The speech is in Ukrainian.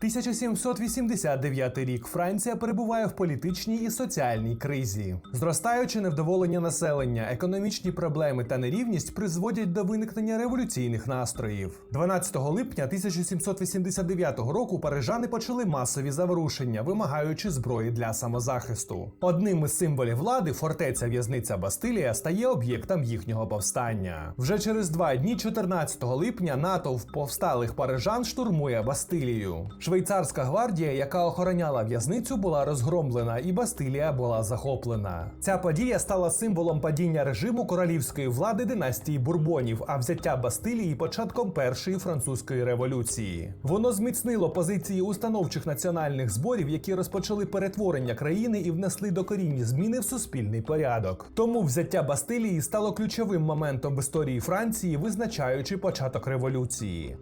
1789 рік Франція перебуває в політичній і соціальній кризі. Зростаюче невдоволення населення, економічні проблеми та нерівність призводять до виникнення революційних настроїв. 12 липня 1789 року парижани почали масові заворушення, вимагаючи зброї для самозахисту. Одним із символів влади фортеця в'язниця Бастилія стає об'єктом їхнього повстання. Вже через два дні, 14 липня, натовп повсталих парижан штурмує Бастилію. Швейцарська гвардія, яка охороняла в'язницю, була розгромлена, і Бастилія була захоплена. Ця подія стала символом падіння режиму королівської влади династії Бурбонів, а взяття Бастилії початком першої французької революції. Воно зміцнило позиції установчих національних зборів, які розпочали перетворення країни і внесли докорінні зміни в суспільний порядок. Тому взяття Бастилії стало ключовим моментом в історії Франції, визначаючи початок революції.